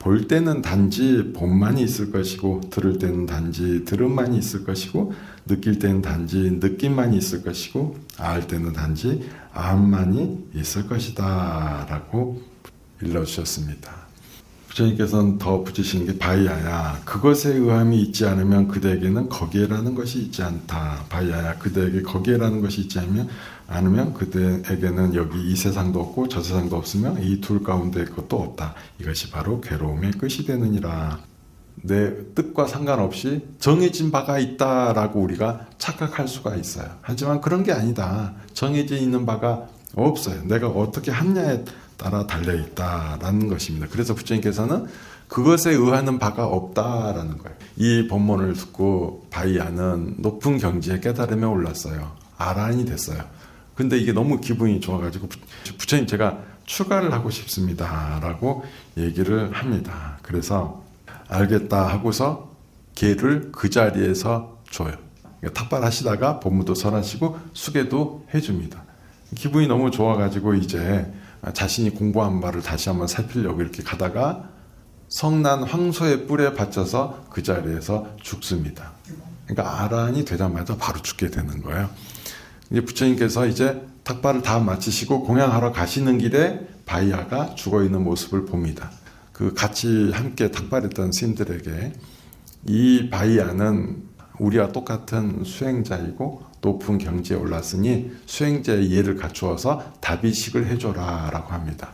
볼 때는 단지 본만이 있을 것이고 들을 때는 단지 들음만이 있을 것이고 느낄 때는 단지 느낌만이 있을 것이고 알 때는 단지 암만이 있을 것이다라고 일러 주셨습니다. 부처님께서는 더 붙이시는 게 바이아야. 그것에 의함이 있지 않으면 그대에게는 거기에라는 것이 있지 않다. 바이아야. 그대에게 거기에라는 것이 있지 않으면 않으면 그대에게는 여기 이 세상도 없고 저 세상도 없으며 이둘 가운데 것도 없다. 이것이 바로 괴로움의 끝이 되느니라. 내 뜻과 상관없이 정해진 바가 있다라고 우리가 착각할 수가 있어요. 하지만 그런 게 아니다. 정해져 있는 바가 없어요 내가 어떻게 하냐에 따라 달려 있다라는 것입니다. 그래서 부처님께서는 그것에 의하는 바가 없다라는 거예요. 이 본문을 듣고 바이아는 높은 경지에 깨달음에 올랐어요. 아란이 됐어요. 근데 이게 너무 기분이 좋아가지고 부- 부처님 제가 출가를 하고 싶습니다라고 얘기를 합니다. 그래서 알겠다 하고서 걔를 그 자리에서 줘요. 그러니까 탁발하시다가 법무도 설하시고 수계도 해줍니다. 기분이 너무 좋아가지고 이제 자신이 공부한 바를 다시 한번 살피려고 이렇게 가다가 성난 황소의 뿔에 받쳐서 그 자리에서 죽습니다. 그러니까 아란이 되자마자 바로 죽게 되는 거예요. 이제 부처님께서 이제 탁발을 다 마치시고 공양하러 가시는 길에 바이아가 죽어 있는 모습을 봅니다. 그 같이 함께 탁발했던 스님들에게 이 바이아는 우리와 똑같은 수행자이고 높은 경지에 올랐으니 수행자의 예를 갖추어서 다비식을 해줘라 라고 합니다.